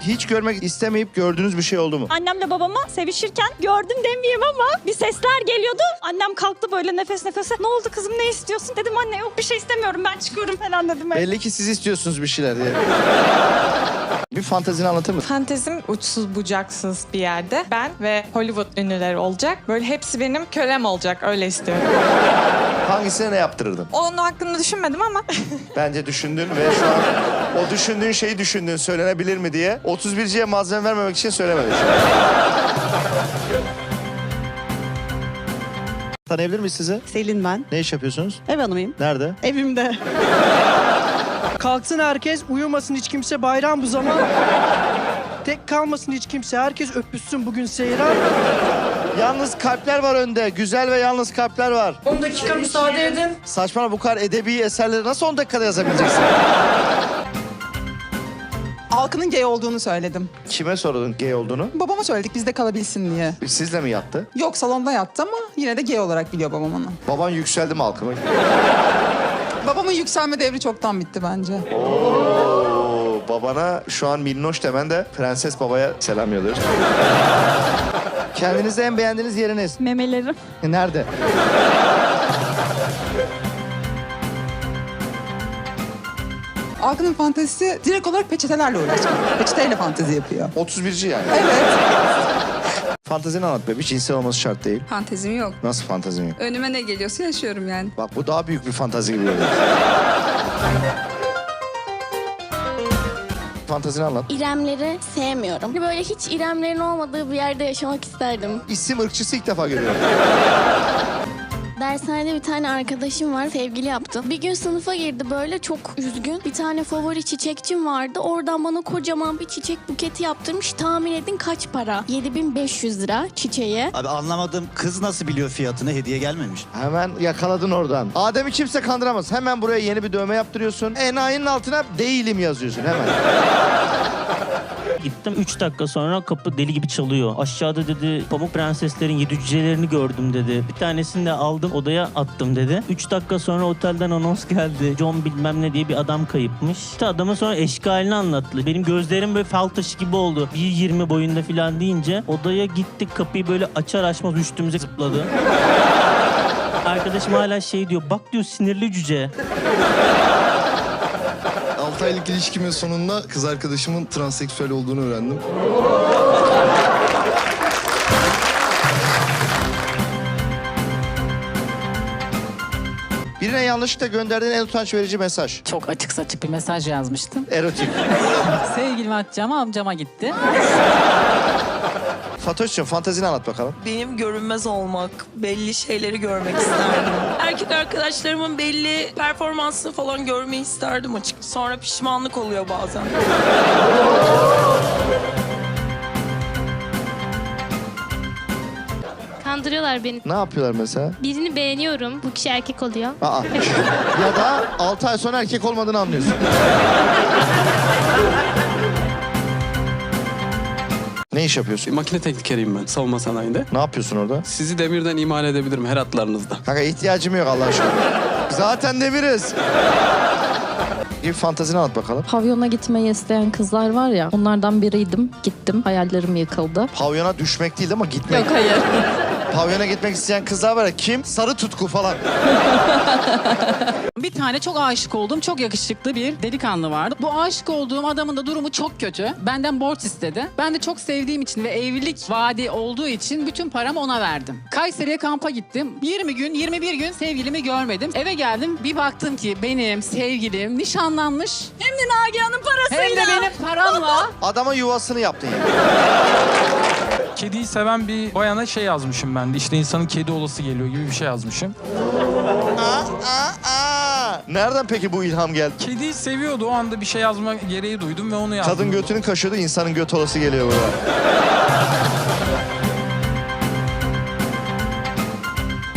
Hiç görmek istemeyip gördüğünüz bir şey oldu mu? Annemle babama sevişirken gördüm demeyeyim ama bir sesler geliyordu. Annem kalktı böyle nefes nefese. Ne oldu kızım ne istiyorsun? Dedim anne yok bir şey istemiyorum ben çıkıyorum falan dedim. Belli ki siz istiyorsunuz bir şeyler diye. bir fantezini anlatır mısın? Fantezim uçsuz bucaksız bir yerde. Ben ve Hollywood ünlüleri olacak. Böyle hepsi benim kölem olacak. Öyle istiyorum. Hangisine ne yaptırırdın? Onun hakkında düşünmedim ama Bence düşündün ve şu an o düşündüğün şeyi düşündün. Söylenebilir mi diye. 31'ciye malzeme vermemek için söylemedin. Tanıyabilir miyiz sizi? Selin ben. Ne iş yapıyorsunuz? Ev hanımıyım. Nerede? Evimde. Kalksın herkes, uyumasın hiç kimse bayram bu zaman. Tek kalmasın hiç kimse, herkes öpüşsün bugün seyran. Yalnız kalpler var önde. Güzel ve yalnız kalpler var. 10 dakika müsaade edin. Saçmalama bu kadar edebi eserleri nasıl 10 dakikada yazabileceksin? Halkının gay olduğunu söyledim. Kime sordun gay olduğunu? Babama söyledik bizde kalabilsin diye. Sizle mi yattı? Yok salonda yattı ama yine de gay olarak biliyor babam onu. Baban yükseldi mi halkıma? Babamın yükselme devri çoktan bitti bence. Oo, babana şu an minnoş demen de prenses babaya selam yolluyoruz. Kendinizde en beğendiğiniz yeriniz? Memelerim. Nerede? Halkının fantezisi direkt olarak peçetelerle uğraşıyor. Peçeteyle fantezi yapıyor. 31'ci yani. Evet. Fantezini anlat be. Bir cinsel olması şart değil. Fantezim yok. Nasıl fantezin yok? Önüme ne geliyorsa yaşıyorum yani. Bak bu daha büyük bir fantazi gibi geliyor. Fantezini anlat. İremleri sevmiyorum. Böyle hiç İremlerin olmadığı bir yerde yaşamak isterdim. İsim ırkçısı ilk defa görüyorum. Dershanede bir tane arkadaşım var, sevgili yaptı. Bir gün sınıfa girdi böyle çok üzgün. Bir tane favori çiçekçim vardı. Oradan bana kocaman bir çiçek buketi yaptırmış. Tahmin edin kaç para? 7500 lira çiçeğe. Abi anlamadım kız nasıl biliyor fiyatını hediye gelmemiş. Hemen yakaladın oradan. Adem'i kimse kandıramaz. Hemen buraya yeni bir dövme yaptırıyorsun. Enayinin altına değilim yazıyorsun hemen. Gittim 3 dakika sonra kapı deli gibi çalıyor. Aşağıda dedi Pamuk Prenseslerin yedi cücelerini gördüm dedi. Bir tanesini de aldım odaya attım dedi. 3 dakika sonra otelden anons geldi. John bilmem ne diye bir adam kayıpmış. İşte adamın sonra eşkalini anlattı. Benim gözlerim böyle fal taşı gibi oldu. 1.20 boyunda falan deyince odaya gittik kapıyı böyle açar açmaz üstümüze zıpladı. Arkadaşım hala şey diyor bak diyor sinirli cüce. 6 aylık ilişkimin sonunda kız arkadaşımın transseksüel olduğunu öğrendim. Birine yanlışlıkla gönderdiğin en utanç verici mesaj. Çok açık saçık bir mesaj yazmıştım. Erotik. Sevgilimi atacağım amcama gitti. Fatoş'cum fantezini anlat bakalım. benim görünmez olmak, belli şeyleri görmek isterdim. Erkek arkadaşlarımın belli performansını falan görmeyi isterdim açık. Sonra pişmanlık oluyor bazen. Kandırıyorlar beni. Ne yapıyorlar mesela? Birini beğeniyorum. Bu kişi erkek oluyor. Aa. ya da 6 ay sonra erkek olmadığını anlıyorsun. iş yapıyorsun? Makine teknikeriyim ben, savunma sanayinde. Ne yapıyorsun orada? Sizi demirden imal edebilirim her hatlarınızda. Kanka ihtiyacım yok Allah aşkına. Zaten demiriz. Bir fantezini anlat bakalım. Pavyona gitmeyi isteyen kızlar var ya onlardan biriydim. Gittim hayallerim yıkıldı. Pavyona düşmek değil ama gitmek. Yok hayır. Pavyona gitmek isteyen kızlar var ya kim? Sarı tutku falan. Bir tane çok aşık olduğum çok yakışıklı bir delikanlı vardı. Bu aşık olduğum adamın da durumu çok kötü. Benden borç istedi. Ben de çok sevdiğim için ve evlilik vaadi olduğu için bütün paramı ona verdim. Kayseri'ye kampa gittim. 20 gün 21 gün sevgilimi görmedim. Eve geldim bir baktım ki benim sevgilim nişanlanmış. Hem de Nagihan'ın parasıyla. Hem de benim paramla. Adama yuvasını yaptın ya. Kediyi seven bir bayana şey yazmışım ben de. İşte insanın kedi olası geliyor gibi bir şey yazmışım. Nereden peki bu ilham geldi? Kediyi seviyordu o anda bir şey yazma gereği duydum ve onu yazdım. Kadın götünün kaşıdı insanın göt olası geliyor burada.